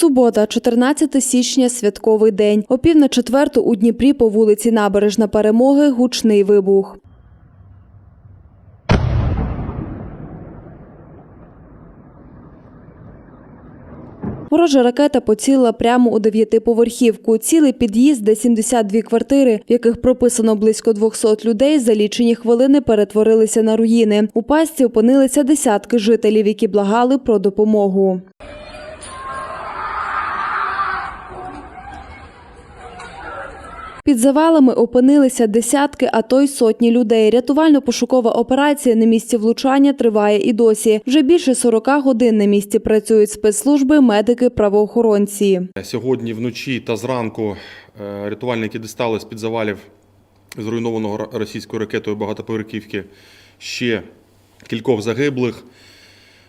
Субота, 14 січня, святковий день. О пів на четверту у Дніпрі по вулиці Набережна Перемоги гучний вибух. Ворожа ракета поцілила прямо у дев'ятиповерхівку. Цілий під'їзд, де 72 квартири, в яких прописано близько 200 людей, за лічені хвилини перетворилися на руїни. У пастці опинилися десятки жителів, які благали про допомогу. Під завалами опинилися десятки, а то й сотні людей. Рятувально-пошукова операція на місці влучання триває і досі. Вже більше 40 годин на місці працюють спецслужби, медики, правоохоронці. Сьогодні вночі та зранку е, рятувальники дістали з-під завалів зруйнованого російською ракетою багатоповерхівки ще кількох загиблих.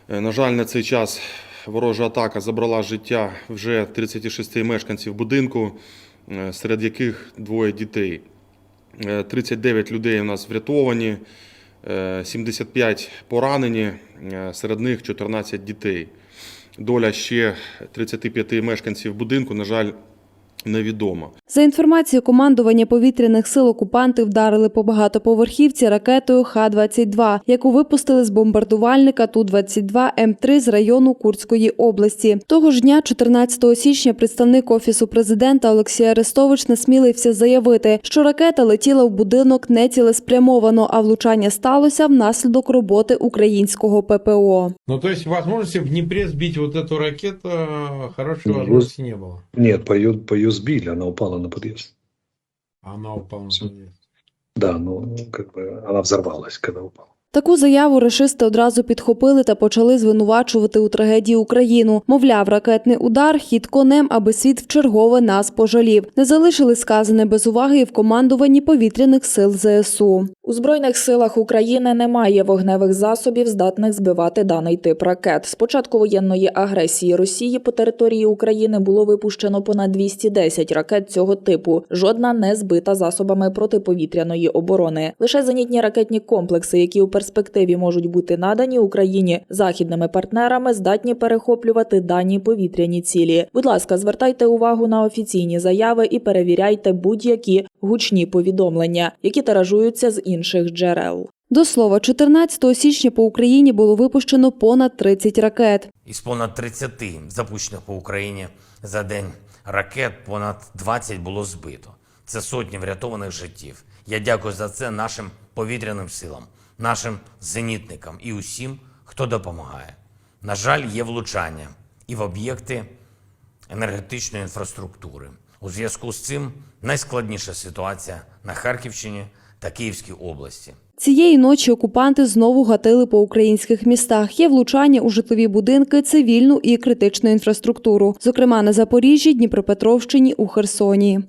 Е, На жаль, на цей час ворожа атака забрала життя вже 36 мешканців будинку, серед яких двоє дітей. Е, 39 людей у нас врятовані, е, 75 поранені, е, серед них 14 дітей. Доля ще 35 мешканців будинку, на жаль, невідома. За інформацією командування повітряних сил, окупанти вдарили по багатоповерхівці ракетою Х-22, яку випустили з бомбардувальника Ту-22 М3 з району Курської області. Того ж дня, 14 січня, представник офісу президента Олексій Арестович насмілився заявити, що ракета летіла в будинок нецілеспрямовано, а влучання сталося внаслідок роботи українського ППО. Ну, то есть возможности в Днепре сбить вот эту ракету э, хорошей Ну, возможности не было. Нет, по ее, по ее сбили, она упала на подъезд. Она упала на подъезд. Да, ну, как бы она взорвалась, когда упала. Таку заяву рашисти одразу підхопили та почали звинувачувати у трагедії Україну. Мовляв, ракетний удар хід конем, аби світ вчергове нас пожалів. Не залишили сказане без уваги і в командуванні повітряних сил ЗСУ. У збройних силах України немає вогневих засобів, здатних збивати даний тип ракет. З початку воєнної агресії Росії по території України було випущено понад 210 ракет цього типу. Жодна не збита засобами протиповітряної оборони. Лише зенітні ракетні комплекси, які у перспективі можуть бути надані Україні західними партнерами, здатні перехоплювати дані повітряні цілі. Будь ласка, звертайте увагу на офіційні заяви і перевіряйте будь-які гучні повідомлення, які тиражуються з інших джерел. До слова, 14 січня по Україні було випущено понад 30 ракет. Із понад 30 запущених по Україні за день ракет понад 20 було збито. Це сотні врятованих життів. Я дякую за це нашим повітряним силам, нашим зенітникам і усім, хто допомагає. На жаль, є влучання і в об'єкти енергетичної інфраструктури. У зв'язку з цим найскладніша ситуація на Харківщині та Київській області. Цієї ночі окупанти знову гатили по українських містах. Є влучання у житлові будинки, цивільну і критичну інфраструктуру, зокрема на Запоріжжі, Дніпропетровщині, у Херсоні.